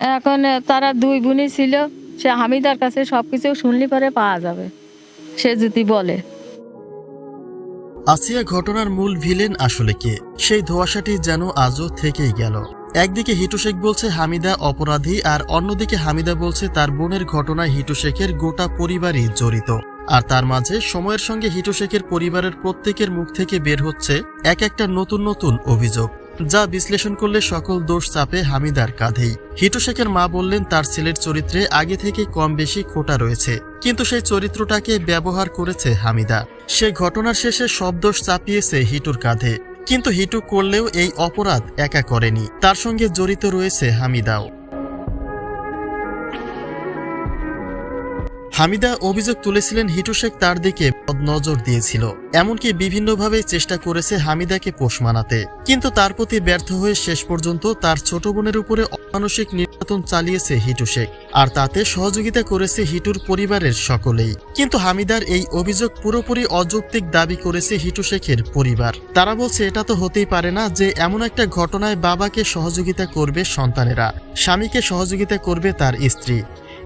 এখন তারা দুই বোনই ছিল, সে হামিদার কাছে সব কিছু শুনলি পরে পাওয়া যাবে, সে যদি বলে। আসিয়া ঘটনার মূল ভিলেন আসলে কে? সেই ধোঁয়াশাটি যেন আজও থেকেই গেল। একদিকে হিটু শেখ বলছে হামিদা অপরাধী, আর অন্যদিকে হামিদা বলছে তার বোনের ঘটনায় হিটু শেখের গোটা পরিবারই জড়িত। আর তার মাঝে সময়ের সঙ্গে হিটু শেখের পরিবারের প্রত্যেকের মুখ থেকে বের হচ্ছে এক একটা নতুন নতুন অভিযোগ। যা বিশ্লেষণ করলে সকল দোষ চাপে হামিদার কাঁধেই। হিটু শেখের মা বললেন, তার ছেলের চরিত্রে আগে থেকে কম বেশি খোটা রয়েছে, কিন্তু সেই চরিত্রটাকে ব্যবহার করেছে হামিদা। সে ঘটনার শেষে সব দোষ চাপিয়েছে হিটুর কাঁধে, কিন্তু হিটু করলেও এই অপরাধ একা করেনি। তার সঙ্গে জড়িত রয়েছে হামিদাও। হামিদা অভিযোগ তুলেছিলেন হিটু শেখ তার দিকে নজর দিয়েছিল। এমনকি বিভিন্নভাবে চেষ্টা করেছে হামিদাকে পোষ মানাতে। কিন্তু তার প্রতি ব্যর্থ হয়ে শেষ পর্যন্ত তার ছোট বোনের উপরে অমানসিক নির্যাতন চালিয়েছে হিটু শেখ। আর তাতে সহযোগিতা করেছে হিটুর পরিবারের সকলেই। কিন্তু হামিদার এই অভিযোগ পুরোপুরি অযৌক্তিক দাবি করেছে হিটু শেখের পরিবার। তারা বলছে, এটা তো হতেই পারে না যে এমন একটা ঘটনায় বাবাকে সহযোগিতা করবে সন্তানেরা। স্বামীকে সহযোগিতা করবে তার স্ত্রী।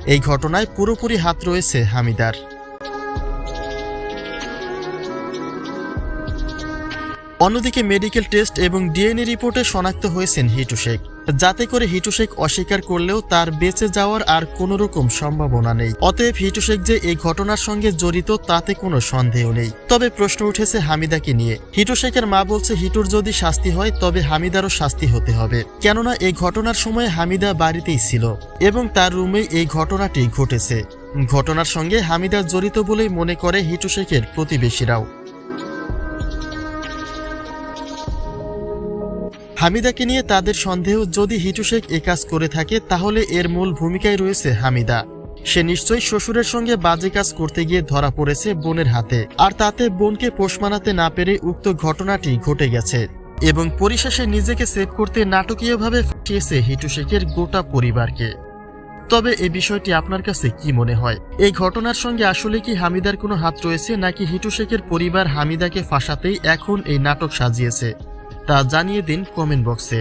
এই ঘটনায় পুরোপুরি হাত রয়েছে হামিদার। অন্যদিকে মেডিকেল টেস্ট এবং ডিএনএ রিপোর্টে শনাক্ত হয়েছেন হিটু শেখ। যাতে করে হিটু শেখ অস্বীকার করলেও তার বেঁচে যাওয়ার আর কোনো রকম সম্ভাবনা নেই। অতএব হিটু শেখ যে এই ঘটনার সঙ্গে জড়িত তাতে কোনো সন্দেহ নেই। তবে প্রশ্ন উঠেছে হামিদাকে নিয়ে। হিটু শেখের মা বলছে, হিটুর যদি শাস্তি হয়, তবে হামিদারও শাস্তি হতে হবে। কেননা এই ঘটনার সময় হামিদা বাড়িতেই ছিল এবং তার রুমেই এই ঘটনাটি ঘটেছে। ঘটনার সঙ্গে হামিদা জড়িত বলেই মনে করে হিটু শেখের প্রতিবেশীরাও। হামিদাকে নিয়ে তাদের সন্দেহ যদি হিটু শেখ এ কাজ করে থাকে, তাহলে এর মূল ভূমিকায় রয়েছে হামিদা। সে নিশ্চয়ই শ্বশুরের সঙ্গে বাজে কাজ করতে গিয়ে ধরা পড়েছে বোনের হাতে, আর তাতে বোনকে পোষ মানাতে না পেরে উক্ত ঘটনাটি ঘটে গেছে। এবং পরিশেষে নিজেকে সেভ করতে নাটকীয়ভাবে ফাঁসিয়েছে হিটু শেখের গোটা পরিবারকে। তবে এ বিষয়টি আপনার কাছে কি মনে হয়? এই ঘটনার সঙ্গে আসলে কি হামিদার কোনো হাত রয়েছে, নাকি হিটু শেখের পরিবার হামিদাকে ফাঁসাতেই এখন এই নাটক সাজিয়েছে? তা জানিয়ে দিন কমেন্ট বক্সে।